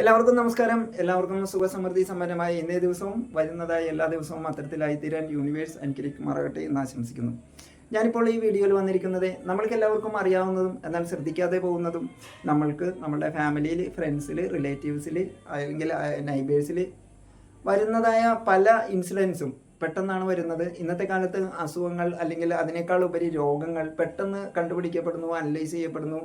എല്ലാവർക്കും നമസ്കാരം. എല്ലാവർക്കും സുഖസമൃദ്ധി സമ്പന്നമായ ഇന്നേ ദിവസവും വരുന്നതായ എല്ലാ ദിവസവും അത്തരത്തിലായി തീരാൻ യൂണിവേഴ്സ് അനുഗ്രഹിക്കുമാറാകട്ടെ എന്ന് ആശംസിക്കുന്നു. ഞാനിപ്പോൾ ഈ വീഡിയോയിൽ വന്നിരിക്കുന്നത് നമ്മൾക്ക് എല്ലാവർക്കും അറിയാവുന്നതും എന്നാൽ ശ്രദ്ധിക്കാതെ പോകുന്നതും നമ്മൾക്ക് നമ്മുടെ ഫാമിലിയിൽ ഫ്രണ്ട്സിൽ റിലേറ്റീവ്സിൽ അല്ലെങ്കിൽ നൈബേഴ്സിൽ വരുന്നതായ പല ഇൻസിഡൻസും പെട്ടെന്നാണ് വരുന്നത്. ഇന്നത്തെ കാലത്ത് അസുഖങ്ങൾ അല്ലെങ്കിൽ അതിനേക്കാൾ ഉപരി രോഗങ്ങൾ പെട്ടെന്ന് കണ്ടുപിടിക്കപ്പെടുന്നു അനലൈസ് ചെയ്യപ്പെടുന്നു.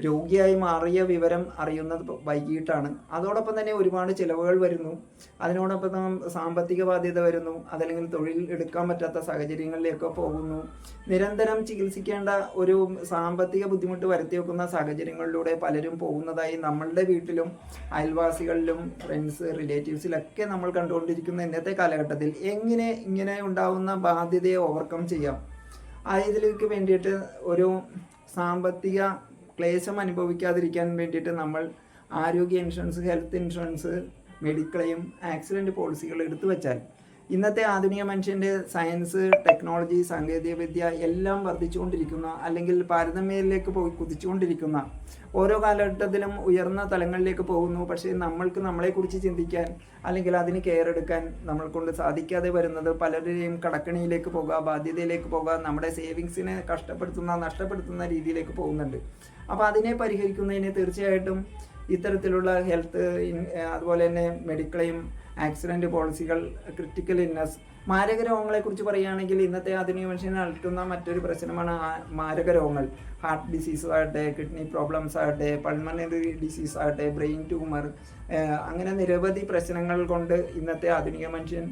രോഗിയായി മാറിയ വിവരം അറിയുന്നത് വൈകിട്ടാണ്. അതോടൊപ്പം തന്നെ ഒരുപാട് ചിലവുകൾ വരുന്നു. അതിനോടൊപ്പം സാമ്പത്തിക ബാധ്യത വരുന്നു. അതല്ലെങ്കിൽ തൊഴിൽ എടുക്കാൻ പറ്റാത്ത സാഹചര്യങ്ങളിലേക്ക് പോകുന്നു. നിരന്തരം ചികിത്സിക്കേണ്ട ഒരു സാമ്പത്തിക ബുദ്ധിമുട്ട് വരുത്തി വെക്കുന്ന സാഹചര്യങ്ങളിലൂടെ പലരും പോകുന്നതായി നമ്മളുടെ വീട്ടിലും അയൽവാസികളിലും ഫ്രണ്ട്സ് റിലേറ്റീവ്സിലൊക്കെ നമ്മൾ കണ്ടുകൊണ്ടിരിക്കുന്ന ഇന്നത്തെ കാലഘട്ടത്തിൽ എങ്ങനെ ഇങ്ങനെ ഉണ്ടാവുന്ന ബാധ്യതയെ ഓവർകം ചെയ്യാം. ആയതിലേക്ക് വേണ്ടിയിട്ട് ഒരു സാമ്പത്തിക ക്ലേശം അനുഭവിക്കാതിരിക്കാൻ വേണ്ടിയിട്ട് നമ്മൾ ആരോഗ്യ insurance health insurance mediclaim accident പോളിസികൾ എടുത്തു വെച്ചാൽ ഇന്നത്തെ ആധുനിക മനുഷ്യന്റെ സയൻസ് ടെക്നോളജി സാങ്കേതികവിദ്യ എല്ലാം വർദ്ധിച്ചുകൊണ്ടിരിക്കുന്ന അല്ലെങ്കിൽ താരതമ്യയിലേക്ക് പോയി കുതിച്ചുകൊണ്ടിരിക്കുന്ന ഓരോ കാലഘട്ടത്തിലും ഉയർന്ന തലങ്ങളിലേക്ക് പോകുന്നു. പക്ഷേ നമ്മൾക്ക് നമ്മളെക്കുറിച്ച് ചിന്തിക്കാൻ അല്ലെങ്കിൽ അതിന് കെയർ എടുക്കാൻ നമ്മൾ കൊണ്ട് സാധിക്കാതെ വരുന്നത് പലരുടെയും കടക്കണിയിലേക്ക് പോകുക ബാധ്യതയിലേക്ക് പോകുക നമ്മുടെ സേവിങ്സിനെ കഷ്ടപ്പെടുത്തുന്ന നഷ്ടപ്പെടുത്തുന്ന രീതിയിലേക്ക് പോകുന്നുണ്ട്. അപ്പോൾ അതിനെ പരിഹരിക്കുന്നതിന് തീർച്ചയായിട്ടും ഇത്തരത്തിലുള്ള ഹെൽത്ത് അതുപോലെ തന്നെ മെഡിക്ലെയിം ആക്സിഡന്റ് പോളിസികൾ ക്രിട്ടിക്കൽ ഇന്നസ് മാരക രോഗങ്ങളെക്കുറിച്ച് പറയുകയാണെങ്കിൽ ഇന്നത്തെ ആധുനിക മനുഷ്യനെ അലട്ടുന്ന മറ്റൊരു പ്രശ്നമാണ് മാരക രോഗങ്ങൾ. ഹാർട്ട് ഡിസീസ് ആകട്ടെ കിഡ്നി പ്രോബ്ലംസ് ആകട്ടെ പൾമണറി ഡിസീസ് ആകട്ടെ ബ്രെയിൻ ട്യൂമർ അങ്ങനെ നിരവധി പ്രശ്നങ്ങൾ കൊണ്ട് ഇന്നത്തെ ആധുനിക മനുഷ്യൻ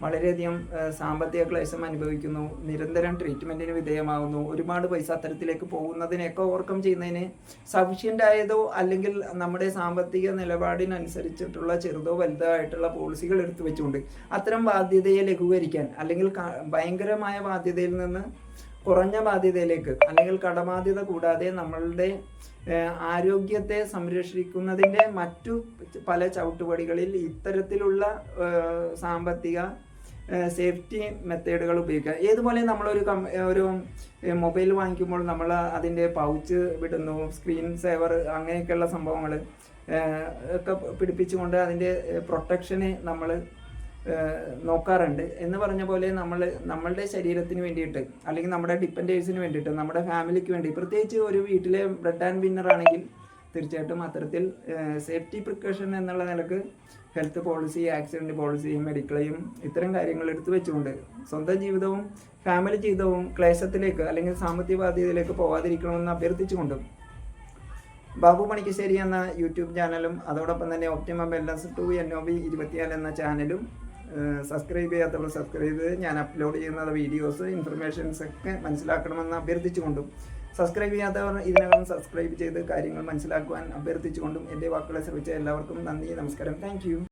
വളരെയധികം സാമ്പത്തിക ക്ലേശം അനുഭവിക്കുന്നു നിരന്തരം ട്രീറ്റ്മെന്റിന് വിധേയമാകുന്നു ഒരുപാട് പൈസ അത്തരത്തിലേക്ക് പോകുന്നതിനെയൊക്കെ ഓവർകം ചെയ്യുന്നതിന് സഫിഷ്യന്റ് ആയതോ അല്ലെങ്കിൽ നമ്മുടെ സാമ്പത്തിക നിലപാടിനനുസരിച്ചിട്ടുള്ള ചെറുതോ വലുതോ ആയിട്ടുള്ള പോളിസികൾ എടുത്തു വെച്ചുകൊണ്ട് അത്തരം ബാധ്യതയെ ലഘൂകരിക്കാൻ അല്ലെങ്കിൽ ഭയങ്കരമായ ബാധ്യതയിൽ നിന്ന് കുറഞ്ഞ ബാധ്യതയിലേക്ക് അല്ലെങ്കിൽ കടബാധ്യത കൂടാതെ നമ്മളുടെ ആരോഗ്യത്തെ സംരക്ഷിക്കുന്നതിന്റെ മറ്റു പല ചവിട്ടുപടികളിൽ ഇത്തരത്തിലുള്ള സാമ്പത്തിക സേഫ്റ്റി മെത്തേഡുകൾ ഉപയോഗിക്കുക. ഏതുപോലെ നമ്മളൊരു കം ഒരു മൊബൈൽ വാങ്ങിക്കുമ്പോൾ നമ്മൾ അതിന്റെ പൗച്ച് വിടുന്നു സ്ക്രീൻ സേവർ അങ്ങനെയൊക്കെയുള്ള സംഭവങ്ങൾ ഒക്കെ പിടിപ്പിച്ചുകൊണ്ട് അതിന്റെ പ്രൊട്ടക്ഷന് നമ്മൾ നോക്കാറുണ്ട്. എന്ന് പറഞ്ഞ പോലെ നമ്മൾ നമ്മളുടെ ശരീരത്തിന് വേണ്ടിയിട്ട് അല്ലെങ്കിൽ നമ്മുടെ ഡിപ്പെൻഡേഴ്സിന് വേണ്ടിയിട്ട് നമ്മുടെ ഫാമിലിക്ക് വേണ്ടി പ്രത്യേകിച്ച് ഒരു വീട്ടിലെ ബ്രെഡ് ആൻഡ് വിന്നർ ആണെങ്കിൽ തീർച്ചയായിട്ടും അത്തരത്തിൽ സേഫ്റ്റി പ്രിക്കോഷൻ എന്നുള്ള നിലയ്ക്ക് health policy accident policy mediclaim ഇത്തരം കാര്യങ്ങൾ എടുത്തു വെച്ചുകൊണ്ട് സ്വന്തം ജീവിതവും ഫാമിലി ജീവിതവും ക്ലേശത്തിലേക്ക് അല്ലെങ്കിൽ സാമ്പത്തിക ബാധ്യതയിലേക്ക് പോവാതിരിക്കണമെന്ന് അഭ്യർത്ഥിച്ചുകൊണ്ടും ബാബു മണിക്കശ്ശേരി എന്ന യൂട്യൂബ് ചാനലും അതോടൊപ്പം തന്നെ Optima balance two N O B ഇരുപത്തിനാല് എന്ന ചാനലും സബ്സ്ക്രൈബ് ചെയ്യാത്തവർ സബ്സ്ക്രൈബ് ചെയ്ത് ഞാൻ അപ്ലോഡ് ചെയ്യുന്ന വീഡിയോസ് ഇൻഫർമേഷൻസ് ഒക്കെ മനസ്സിലാക്കണമെന്ന് അഭ്യർത്ഥിച്ചുകൊണ്ടും സബ്സ്ക്രൈബ് ചെയ്യാത്തവർ ഇതിനകം സബ്സ്ക്രൈബ് ചെയ്ത് കാര്യങ്ങൾ മനസ്സിലാക്കുവാൻ അഭ്യർത്ഥിച്ചുകൊണ്ടും എന്റെ വാക്കുകളെ ശ്രമിച്ച എല്ലാവർക്കും നന്ദി നമസ്കാരം. താങ്ക്